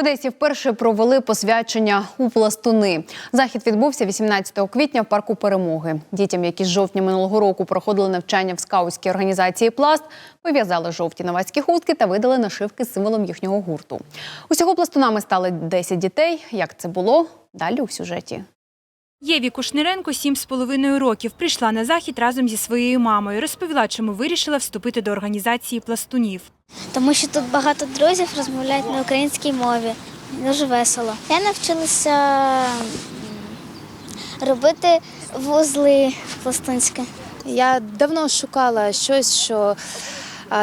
Одесі вперше провели посвячення у пластуни. Захід відбувся 18 квітня в парку Перемоги. Дітям, які з жовтня минулого року проходили навчання в скаутській організації Пласт, пов'язали жовті новацькі хустки та видали нашивки з символом їхнього гурту. Усього пластунами стали 10 дітей. Як це було? Далі у сюжеті. Єві Кушниренко сім з половиною років прийшла на захід разом зі своєю мамою. Розповіла, чому вирішила вступити до організації пластунів. тому що тут багато друзів розмовляють на українській мові. Дуже весело. Я навчилася робити вузли пластунські. Я давно шукала щось, що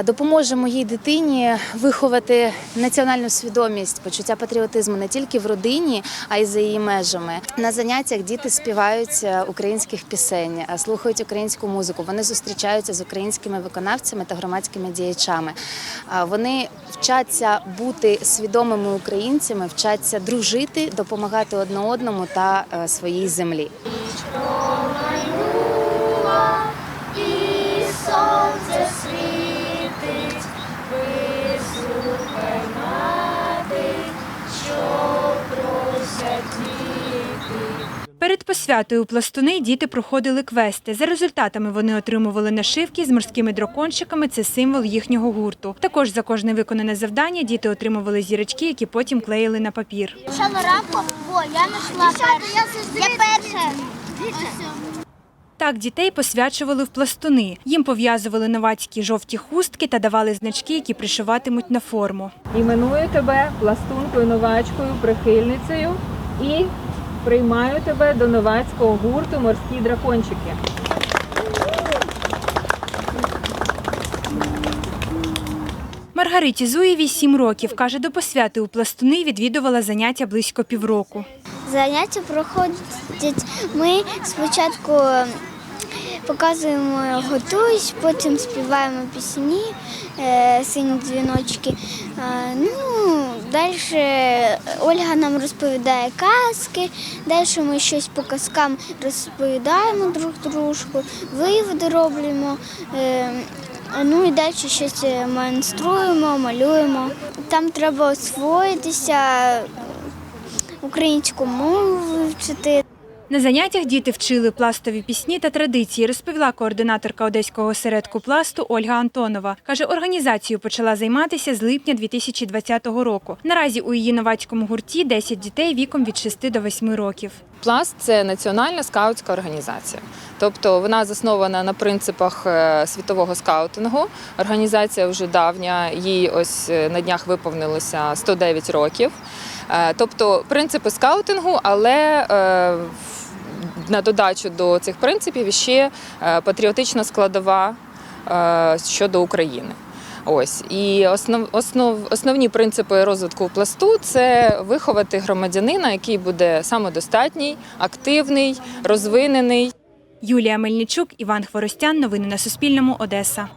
допоможе моїй дитині виховати національну свідомість, почуття патріотизму не тільки в родині, а й за її межами. На заняттях діти співають е, українських пісень, е, слухають українську музику. Вони зустрічаються з українськими виконавцями та громадськими діячами. Вони вчаться бути свідомими українцями, вчаться дружити, допомагати одне одному та е, своїй землі. Перед посвятою пластуни діти проходили квести. За результатами вони отримували нашивки з морськими дракончиками. Це символ їхнього гурту. Також за кожне виконане завдання діти отримували зірочки, які потім клеїли на папір. Рамку, бо я знайшла. Я перша. Так дітей посвячували в пластуни. Їм пов'язували новацькі жовті хустки та давали значки, які пришиватимуть на форму. Іменую тебе пластункою, новачкою, прихильницею і приймаю тебе до новацького гурту Морські дракончики. Маргариті Зуєвій сім років. Каже, до посвяти у пластуни відвідувала заняття близько півроку. Заняття проходять. Ми спочатку показуємо готуюсь, потім співаємо пісні, е, сині дзвіночки. Е, Ну, далі Ольга нам розповідає казки, далі ми щось по казкам розповідаємо друг дружку, виводи робимо. е, Ну і далі щось майструємо, малюємо. Там треба освоїтися, українську мову вивчити. На заняттях діти вчили пластові пісні та традиції, розповіла координаторка Одеського осередку пласту Ольга Антонова. Каже, організацією почала займатися з липня 2020 року. Наразі у її новацькому гурті 10 дітей віком від 6 до 8 років. Пласт це національна скаутська організація. Тобто вона заснована на принципах е, світового скаутингу. Організація вже давня, їй ось е, на днях виповнилося 109 років. Е, Тобто принципи скаутингу, але в- на додачу до цих принципів ще е, патріотична складова е, щодо України. Ось і основ, основ, основні принципи розвитку пласту це виховати громадянина, який буде самодостатній, активний, розвинений. Юлія Мельничук, Іван Хворостян. Новини на Суспільному. Одеса.